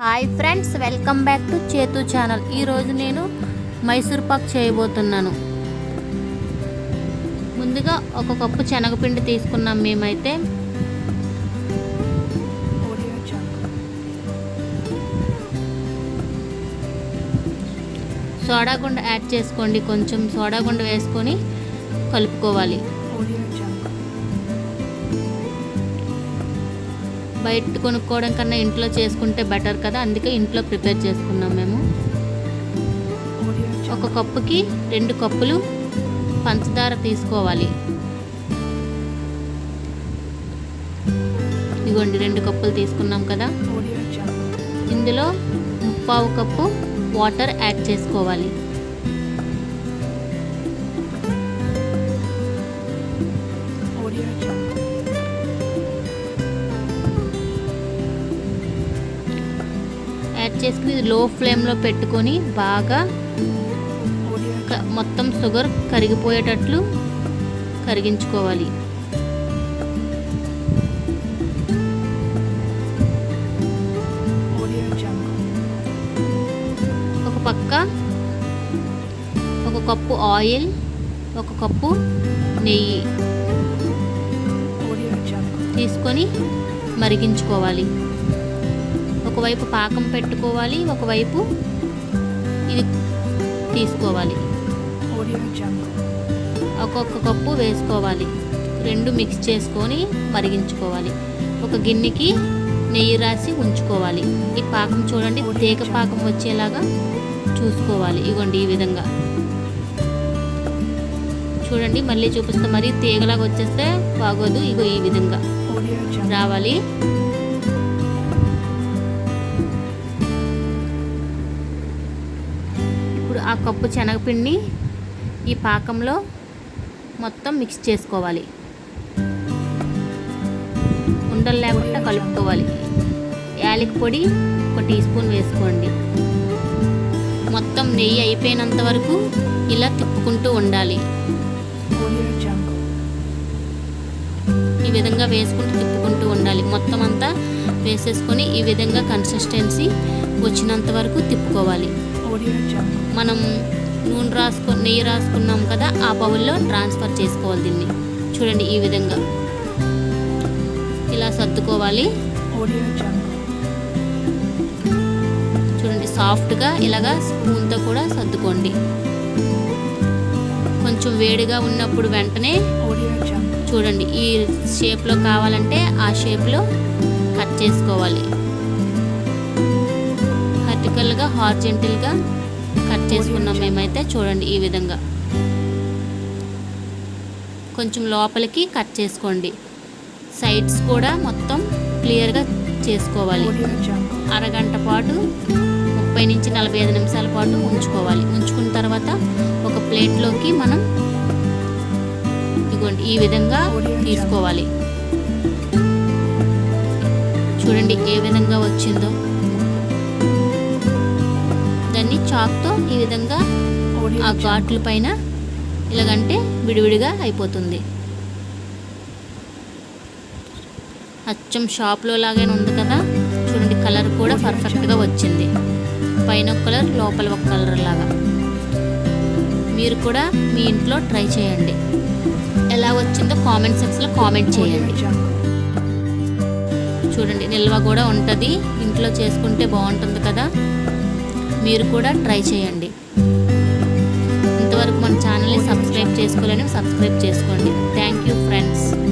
Hi friends welcome back to Chethu channel. ఈరోజు నేను మైసూర్ పాక్ చేయబోతున్నాను. ముందుగా ఒక కప్పు శనగపిండి తీసుకున్నాం మేమైతే. సోడా గుండ యాడ్ చేసుకోండి కొంచెం సోడా గుండ వేసుకొని కలుపుకోవాలి. బయట కొనుక్కోవడం కన్నా ఇంట్లో చేసుకుంటే బెటర్ కదా? అందుకే ఇంట్లో ప్రిపేర్ చేసుకున్నాం మేము. ఒక కప్పుకి రెండు కప్పులు పంచదార తీసుకోవాలి. ఇదిగోండి రెండు కప్పులు తీసుకున్నాం కదా? ఇందులో ముప్పావు కప్పు వాటర్ యాడ్ చేసుకోవాలి. చేసుకుని ఇది లో ఫ్లేమ్లో పెట్టుకొని బాగా మొత్తం షుగర్ కరిగిపోయేటట్లు కరిగించుకోవాలి. ఒక పక్క ఒక కప్పు ఆయిల్ ఒక కప్పు నెయ్యి. తీసుకొని మరిగించుకోవాలి ఒకవైపు పాకం పెట్టుకోవాలి ఒకవైపు ఇది తీసుకోవాలి. ఒక్కొక్క కప్పు వేసుకోవాలి. రెండు మిక్స్ చేసుకొని మరిగించుకోవాలి. ఒక గిన్నెకి నెయ్యి రాసి ఉంచుకోవాలి. ఈ పాకం చూడండి తీగ పాకం వచ్చేలాగా చూసుకోవాలి. ఇగోండి ఈ విధంగా. చూడండి మళ్ళీ చూపిస్తే. మరి తీగలాగా వచ్చేస్తే బాగోదు. ఇగో ఈ విధంగా. రావాలి. కప్పు శనగపిండి ఈ పాకంలో మొత్తం మిక్స్ చేసుకోవాలి. ఉండలు లేకుండా కలుపుకోవాలి. యాలకి పొడి ఒక టీ స్పూన్ వేసుకోండి. మొత్తం నెయ్యి అయిపోయినంత వరకు ఇలా తిప్పుకుంటూ ఉండాలి. ఈ విధంగా వేసుకుంటూ తిప్పుకుంటూ ఉండాలి. మొత్తం అంతా వేసేసుకొని ఈ విధంగా కన్సిస్టెన్సీ వచ్చినంత వరకు తిప్పుకోవాలి. మనం నూనె రాసుకు నెయ్యి రాసుకున్నాం కదా ఆ బౌల్లో ట్రాన్స్ఫర్ చేసుకోవాలి దీన్ని. చూడండి ఈ విధంగా. ఇలా సర్దుకోవాలి. చూడండి సాఫ్ట్గా ఇలాగా స్పూన్తో కూడా సర్దుకోండి. కొంచెం వేడిగా ఉన్నప్పుడు వెంటనే చూడండి ఈ షేప్లో కావాలంటే ఆ షేప్లో కట్ చేసుకోవాలి. వర్టికల్గా హార్జెంటల్గా కట్ చేసుకున్నాం మేమైతే. చూడండి ఈ విధంగా. కొంచెం లోపలికి కట్ చేసుకోండి. సైడ్స్ కూడా మొత్తం క్లియర్గా చేసుకోవాలి. అరగంట పాటు ముప్పై నుంచి నలభై ఐదు నిమిషాల పాటు ఉంచుకోవాలి ఉంచుకున్న తర్వాత ఒక ప్లేట్లోకి మనం ఇదిగోండి ఈ విధంగా తీసుకోవాలి. చూడండి ఏ విధంగా వచ్చిందో. చాక్తో ఈ విధంగా ఆ. ఘాట్ల పైన ఇలాగంటే విడివిడిగా అయిపోతుంది. అచ్చం షాప్లో లాగానే ఉంది కదా? చూడండి కలర్ కూడా పర్ఫెక్ట్గా వచ్చింది. పైన ఒక కలర్ లోపల ఒక కలర్ లాగా. మీరు కూడా మీ ఇంట్లో ట్రై చేయండి. ఎలా వచ్చిందో కామెంట్ సెక్షన్లో కామెంట్ చేయండి. చూడండి నిల్వ కూడా ఉంటుంది. ఇంట్లో చేసుకుంటే బాగుంటుంది కదా? మీరు కూడా ట్రై చేయండి. ఇంతవరకు మన ఛానల్ని సబ్స్క్రైబ్ చేసుకోవాలని సబ్స్క్రైబ్ చేసుకోండి. Thank you friends